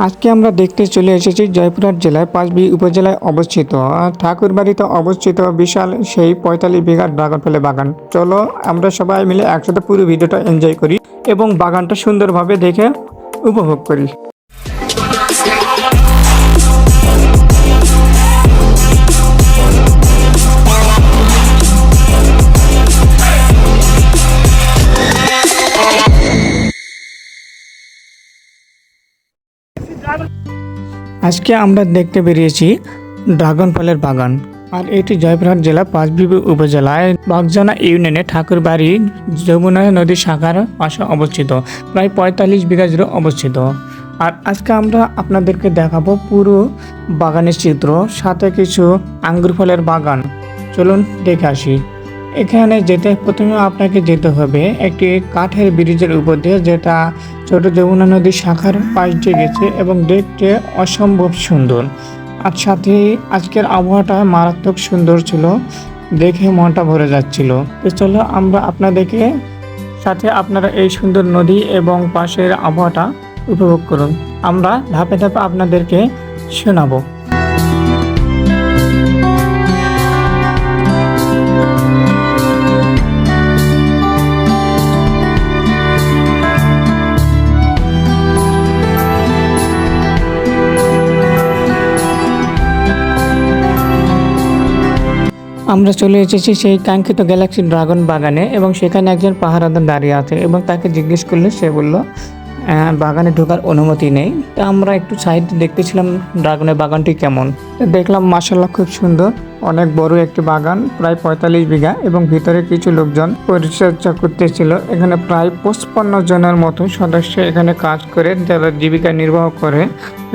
আজকে আমরা দেখতে চলে এসেছি জয়পুরহাট জেলায় পাঁচবি উপজেলায় অবস্থিত। ঠাকুরবাড়িতে অবস্থিত বিশাল সেই পঁয়তাল্লিশ বিঘা ড্রাগন ফলে বাগান। চলো আমরা সবাই মিলে একসাথে পুরো ভিডিওটা এনজয় করি এবং বাগানটা সুন্দরভাবে দেখে উপভোগ করি। আজকে আমরা দেখতে বেরিয়েছি ড্রাগন ফলের বাগান। আর এটি জয়পুরহাট জেলা পাঁচবিবি উপজেলায় বাগজানা ইউনিয়নে ঠাকুরবাড়ি যমুনা নদীর শাখার পাশে অবস্থিত। প্রায় পঁয়তাল্লিশ বিঘা জুড়ে অবস্থিত। আর আজকে আমরা আপনাদেরকে দেখাবো পুরো বাগানের চিত্র, সাথে কিছু আঙ্গুর ফলের বাগান। চলুন দেখে আসি। এখানে যেতে প্রথমে আপনাকে যেতে হবে একটি কাঠের ব্রিজের উপর দিয়ে, যেটা ছোট যমুনা নদীর শাখার পাশ দিয়ে গেছে এবং দেখতে অসম্ভব সুন্দর। আর সাথে আজকের আবহাওয়াটা মারাত্মক সুন্দর ছিল, দেখে মনটা ভরে যাচ্ছিল। তো চলো আমরা আপনাদেরকে সাথে আপনারা এই সুন্দর নদী এবং পাশের আবহাওয়াটা উপভোগ করুন। আমরা ধাপে ধাপে আপনাদেরকে শোনাবো। আমরা চলে এসেছি সেই কাঙ্ক্ষিত গ্যালাক্সি ড্রাগন বাগানে এবং সেখানে একজন পাহারাদার দাঁড়িয়ে আছে এবং তাকে জিজ্ঞেস করলে সে বলল বাগানে ঢোকার অনুমতি নেই। তা আমরা একটু সাইড দেখতেছিলাম ড্রাগনের বাগানটি কেমন। দেখলাম মাসাল্লাহ খুব সুন্দর। অনেক বড় একটি বাগান, প্রায় পঁয়তাল্লিশ বিঘা এবং ভিতরে কিছু লোকজন পরিচর্যা করতেছিল। এখানে প্রায় পঁচপান্ন জনের মতো সদস্য এখানে কাজ করে, যারা জীবিকা নির্বাহ করে।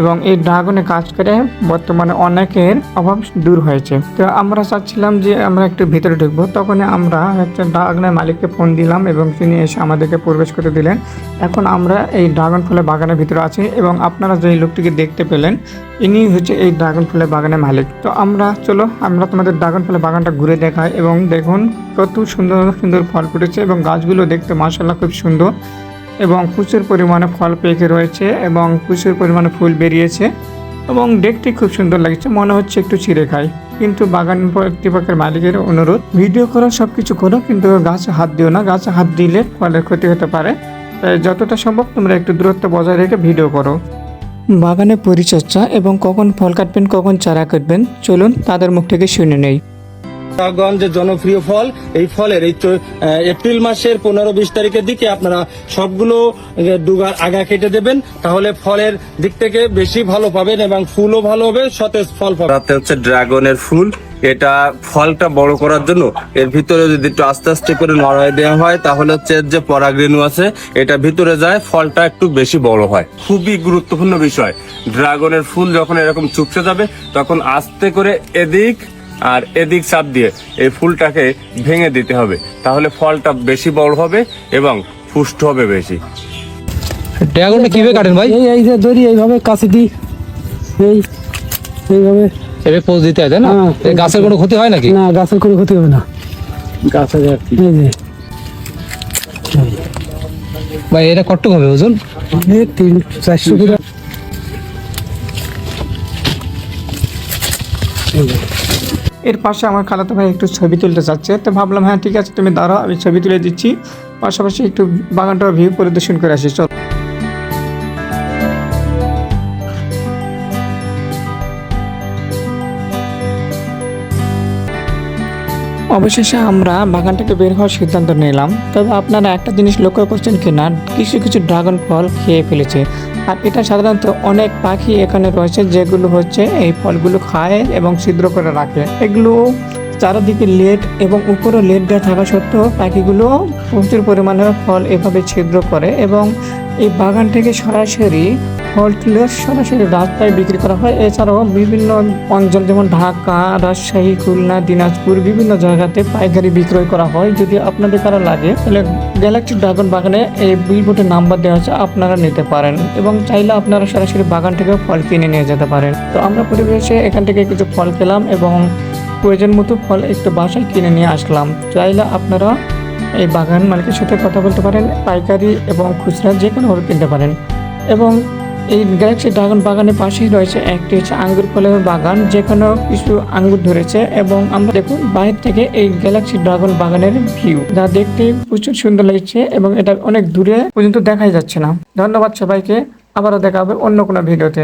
এবং এই ড্রাগনে কাজ করে বর্তমানে অনেকের অভাব দূর হয়েছে। তো আমরা চাচ্ছিলাম যে আমরা একটু ভিতরে ঢুকবো। তখন আমরা একটা ড্রাগনের মালিককে ফোন দিলাম এবং তিনি এসে আমাদেরকে প্রবেশ করে দিলেন। এখন আমরা এই ড্রাগন ফলের বাগানের ভিতরে আছি এবং আপনারা যে লোকটিকে দেখতে পেলেন, ইনি হচ্ছে এই ড্রাগন ফলের বাগানের মালিক। তো আমরা, চলো, আমরা তোমাদের ড্রাগন ফলের বাগানটা ঘুরে দেখাই এবং দেখুন, কত সুন্দর সুন্দর ফল ফুটেছে এবং গাছগুলো দেখতে মাসাল্লাহ খুব সুন্দর। এবং প্রচুর পরিমাণে ফল পেকে রয়েছে এবং প্রচুর পরিমাণে ফুল বেরিয়েছে এবং দেখতে খুব সুন্দর লাগছে, মনে হচ্ছে একটু ছিঁড়ে খাই। কিন্তু বাগান কর্তৃপক্ষের মালিকের অনুরোধ, ভিডিও করো সব কিছু করো, কিন্তু গাছে হাত দিও না, গাছে হাত দিলে ফলের ক্ষতি হতে পারে। তাই যতটা সম্ভব তোমরা একটু দূরত্ব বজায় রেখে ভিডিও করো। বাগানে পরিচর্যা এবং কখন ফল কাটবেন, কখন চারা কাটবেন, চলুন তাদের মুখ থেকে শুনে নেই। যে জনপ্রিয় ফল, এই ফলের এই এপ্রিল মাসের পনেরো বিশ তারিখের দিকে আপনারা সবগুলো ডুগার আগা কেটে দেবেন। তাহলে ফলের দিক থেকে বেশি ভালো পাবেন এবং ফুলও ভালো হবে, সতেজ ফল পাবেন। হচ্ছে ড্রাগনের ফুল। এটা ফলটা বড় করার জন্য এর ভিতরে যদি একটু আস্তে আস্তে করে নড়াই দেওয়া হয়, তাহলে হচ্ছে যে পরাগরেণু আছে, এটা ভিতরে যায়, ফলটা একটু বেশি বড় হয়। খুবই গুরুত্বপূর্ণ বিষয়। ড্রাগনের ফুল যখন এরকম চুপসে যাবে, তখন আস্তে করে এদিক আর এদিক চাপ দিয়ে এই ফুলটাকে ভেঙে দিতে হবে। তাহলে ফলটা বেশি বড় হবে এবং পুষ্ট হবে বেশি। ড্রাগনটা কীভাবে কাটেন ভাই? এই এই যে দড়ি এইভাবে কাছে দিই। এই এইভাবে। এভাবে পোজ দিতে হয় তাই না? হ্যাঁ। গাছের কোনো ক্ষতি হয় নাকি? না গাছের কোনো ক্ষতি হবে না। গাছের আর কি। এই যে। ভাই এটা কট্টুক হবে ওজন? এই তিন চারশো করে এর পাশে আমার খালাতো ভাই একটু ছবি তুলতে চাচ্ছে তো ভাবলাম হ্যাঁ ঠিক আছে, তুমি দাঁড়াও, আমি ছবি তুলে দিচ্ছি। পাশাপাশি একটু বাগানটা ভিউ পরিদর্শন করে আসি, চল। অবশেষে আমরা বাগানটাকে বের হওয়ার সিদ্ধান্ত নিলাম। তবে আপনারা একটা জিনিস লক্ষ্য করছেন কি না কিছু কিছু ড্রাগন ফল খেয়ে ফেলেছে। আর এটা সাধারণত অনেক পাখি এখানে রয়েছে যেগুলো হচ্ছে এই ফলগুলো খায় এবং ছিদ্র করে রাখে। এগুলো চারিদিকে লেট এবং উপরে লেট দেওয়া থাকা সত্ত্বেও পাখিগুলো প্রচুর পরিমাণে ফল এভাবে ছিদ্র করে এবং এই বাগান থেকে সরাসরি ফল সরাসরি রাস্তায় বিক্রি করা হয়। এছাড়াও বিভিন্ন অঞ্চল যেমন ঢাকা, রাজশাহী, খুলনা, দিনাজপুর বিভিন্ন জায়গাতে পাইকারি বিক্রয় করা হয়। যদি আপনাদের কারও লাগে, তাহলে গ্যালাক্সি ড্রাগন বাগানে এই বিলবোর্ডে নাম্বার দেওয়া আছে, আপনারা নিতে পারেন এবং চাইলে আপনারা সরাসরি বাগান থেকে ফল কিনে নিয়ে যেতে পারেন। তো আমরা পরিবেশে এখান থেকে কিছু ফল খেলাম এবং প্রয়োজন মতো ফল একটু বাসায় কিনে নিয়ে আসলাম। চাইলে আপনারা এই বাগান মালিকের সাথে কথা বলতে পারেন, পাইকারি এবং খুচরা যে কোনোভাবে কিনতে পারেন। এবং এই গ্যালাক্সি ড্রাগন বাগানের পাশেই রয়েছে একটি হচ্ছে আঙ্গুর ফলের বাগান যেখানে কিছু আঙ্গুর ধরেছে এবং আমরা দেখুন বাইরে থেকে এই গ্যালাক্সি ড্রাগন বাগানের ভিউ। যা দেখতে প্রচুর সুন্দর লাগছে এবং এটা অনেক দূরে পর্যন্ত দেখাই যাচ্ছে না। ধন্যবাদ সবাইকে। আবারও দেখা হবে অন্য কোনো ভিডিওতে।